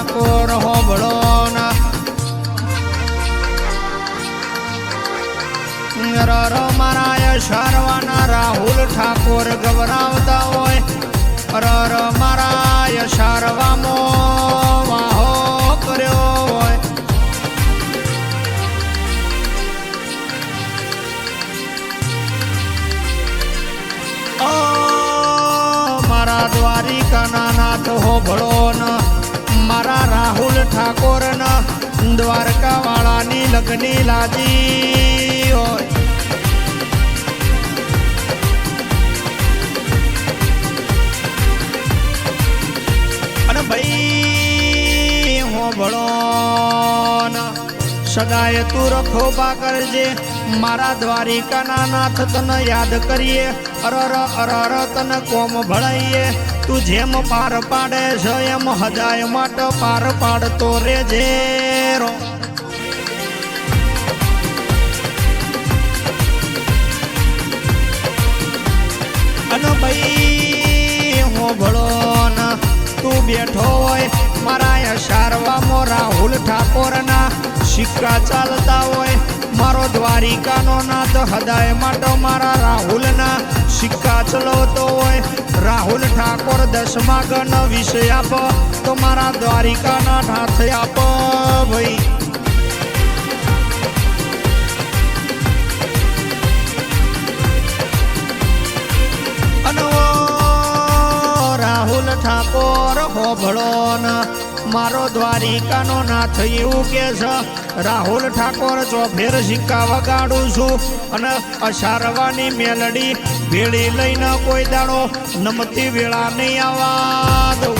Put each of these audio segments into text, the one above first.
ઠાકોર હોબળો ર મારા શરવાના રાહુલ ઠાકોર ગવરાવતા હોય. ર મારા શારવામો વાહો કર્યો હોય. મારા દ્વારિકા નાથ હોભળો ના. મારા ઠાકોરના ઠાકોર ન દ્વારકા વાળાની લગ્ની લાજી હોય. અને ભાઈ હો ભણો ન સદાય તું રખોબા કરજે, મારા દ્વારિકાના નાથ તને યાદ કરીએ, અરર અરર તને કોમ ભળાઈએ તું જેમ પાર પાડે છે, એમ હજાય માટે પાર પાડતો રો. અને ભાઈ, હું ભળો ના, તું બેઠો હોય મારા યશારવામાં રાહુલ ઠાકોરના સિક્કા ચાલતા હોય. મારો દ્વારિકાનો નાથ હદાય માટે મારા રાહુલના સિક્કા ચલાવતો હોય. રાહુલ ઠાકોર દસમા ગણ વિષય આપ, તો મારા દ્વારિકાના ઠાથ આપ ભાઈ. રાહુલ ઠાકોર હોભળો ન મારો દ્વારિકાનો નાથ એવું કે છે, રાહુલ ઠાકોર ચોફેર સિક્કા વગાડું છું અને અસારવાની મેલડી ભેળી લઈને કોઈ દાડો નમતી વેળા નહીં આવવા દઉં.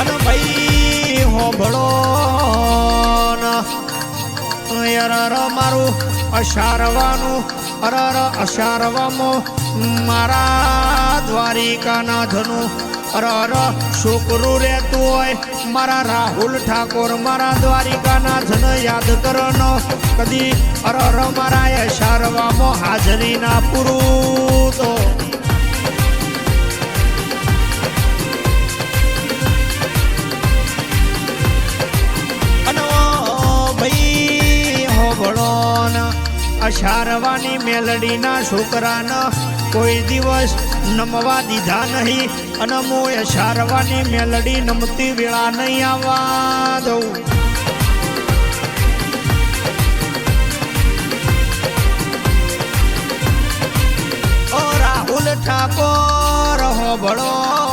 અને ભાઈ હોભળો અરર મારું અશારવાનું અરર અશારવામાં, મારા દ્વારિકાના ધનું અરર છોકરું રહેતું હોય, મારા રાહુલ ઠાકોર, મારા દ્વારિકાના ધન યાદ કરનો. કદી અરર મારા અશારવામાં હાજરી ના પૂરું તો અશારવાની મેલડીના છોકરાને કોઈ દિવસ નમવા દીધા નહીં. અને હું અશારવાની મેલડી નમતી વેળા નહીં આવવા દઉં. રાહુલ ઠાકોર હોભળો ન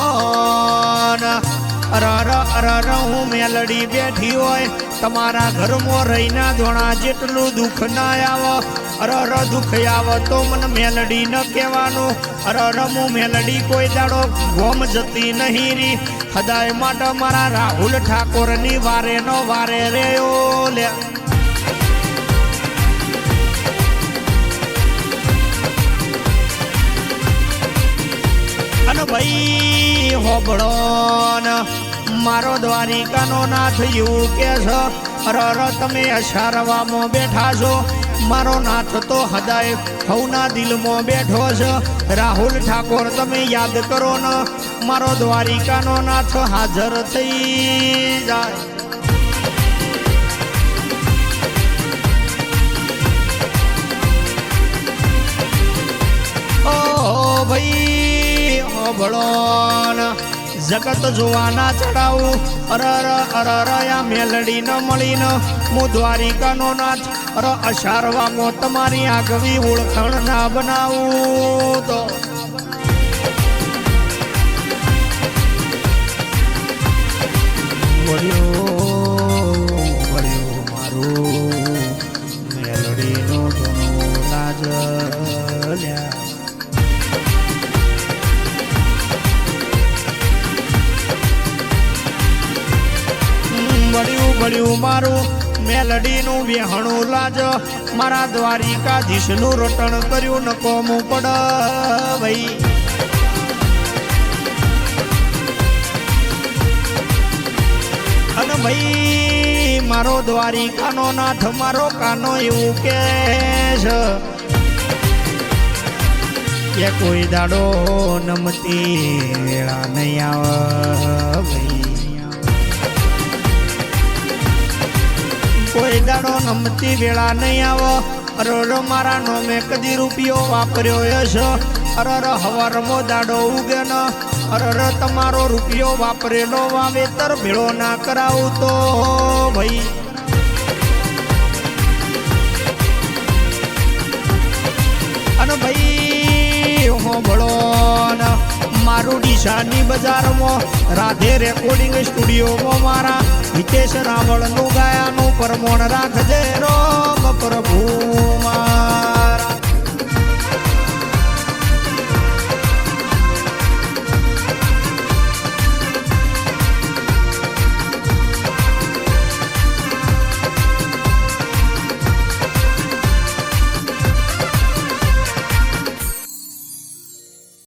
અરર અરર હું મેલડી બેઠી હોય. તમારા ઘરમાં રહીને ધોણા જેટલું દુઃખ ના આવો. અરર દુઃખ આવો તો મને મેલડી ન કહેવાનું. અરર હું મેલડી કોઈ દાડો ગોમ જતી નહીં રી. હદાય માટે મારા રાહુલ ઠાકોરની વારે નો વારે રેયો લે. હોબળો મારો દ્વારિકાનો નાથ એવું કે છે. અરર તમે અશારવામાં બેઠા છો. મારો નાથ તો હદાય હવના દિલમાં બેઠો છે. રાહુલ ઠાકોર, તમે યાદ કરો ને. મારો દ્વારિકાનો નાથ હાજર થઈ જાય. ભાઈ હોબળો જગત જોવાના ચડાવું. અરર અરર યા મેલડી ન મળી ન હું દ્વારિકાનો નાથ. અર અશારવામાં તમારી આગવી ઓળખાણ ના બનાવું તો. વળ્યો વળ્યો મારું. બળ્યું બળ્યું મારું મેલડીનું વેહણું લાજ. મારા દ્વારિકાધીશનું રટણ કર્યું નકોમું પડ ભાઈ અને ભાઈ મારો દ્વારિકાનો નાથ, મારો કાનો એવું કે છે કે કોઈ દાડો નમતી વેળા નહીં આવે ભાઈ કોઈ દાડો નમતી વેળા નહીં આવો. અરર મારા નોમે કદી રૂપિયો વાપર્યો હશે અરર હવારમો દાડો ઉગે ન. અરર તમારો રૂપિયો વાપરેલો વાવેતર ભેળો ના કરાવું તો ભાઈ. અને ભાઈ હોંભળો ન. મારું ડીસાની બજારમાં રાધે રેકોર્ડિંગ સ્ટુડિયોમાં મારા હિતેશ રાવળનું ગાયાનું પરમોણ રાખજે રોમ પ્રભુમાં.